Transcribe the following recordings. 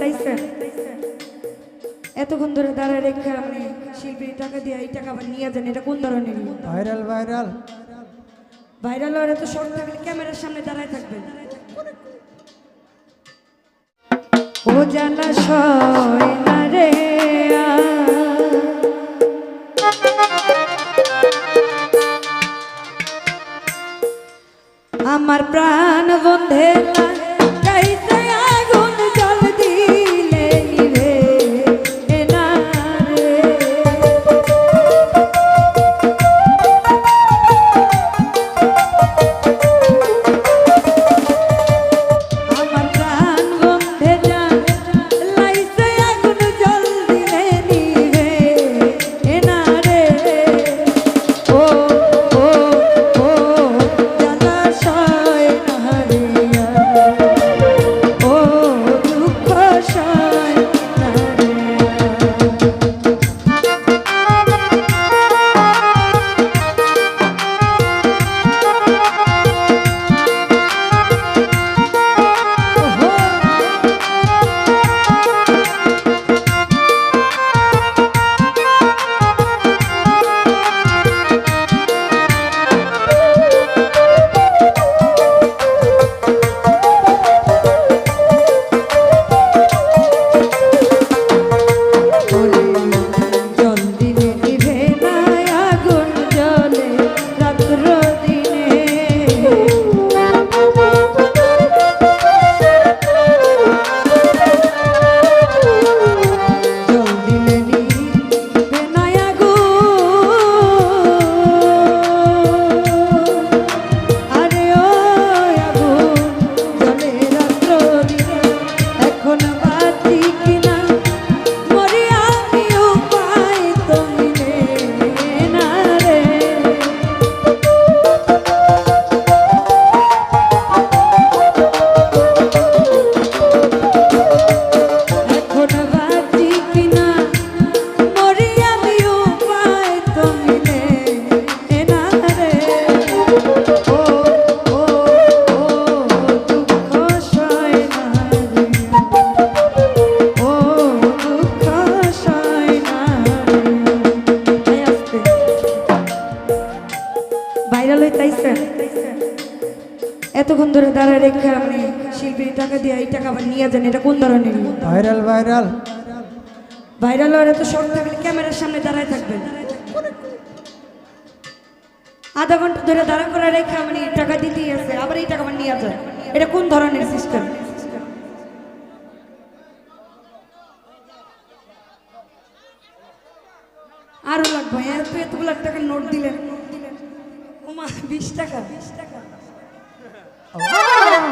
লইতাইছেন এতক্ষণ ধরে দাঁড়ায় রেখে আপনি টাকা দিয়ে এই টাকা আবার নিয়ে যান এটা কোন ধরনের ভাইরাল ভাইরাল। ভাইরাল হওয়ার এত শখ থাকলে ক্যামেরার সামনে দাঁড়ায় থাকবেন। ও জানা সয় না রে আমার প্রাণ বন্ধে রেখে আপনি শিল্পীর টাকা দিয়ে এই টাকা আবার নিয়ে যান এটা কোন ধরনের? Viral viral. ভাইরাল হওয়ার এত শখ থাকলে ক্যামেরার সামনে দাঁড়ায় থাকবেন। আধা ঘণ্টা ধরে দাঁড়া করে রেখে আপনি টাকা দিতেই আছে আবার এই টাকা আবার নিয়ে যান। এটা কোন ধরনের সিস্টেম আরও লাগবে এত এতগুলো টাকা নোট দিলেন। ওমা বিশ টাকা। বিশ টাকা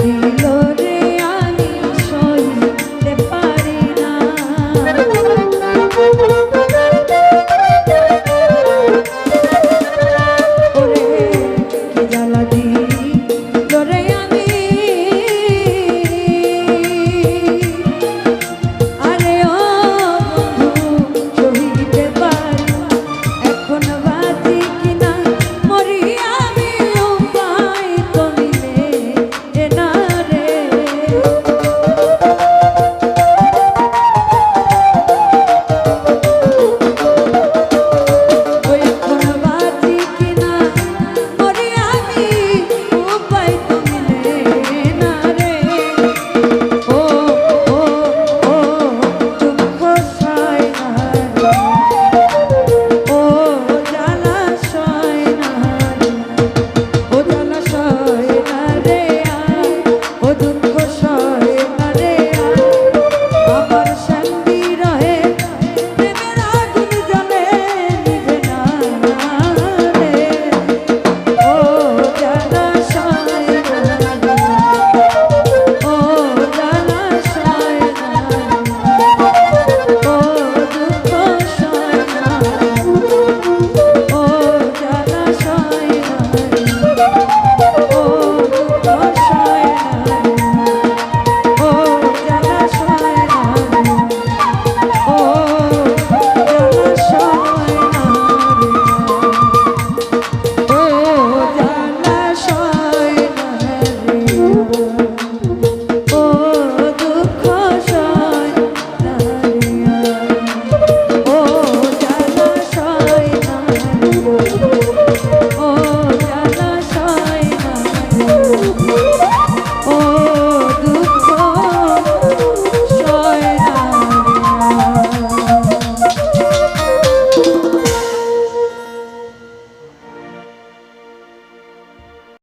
Thank you.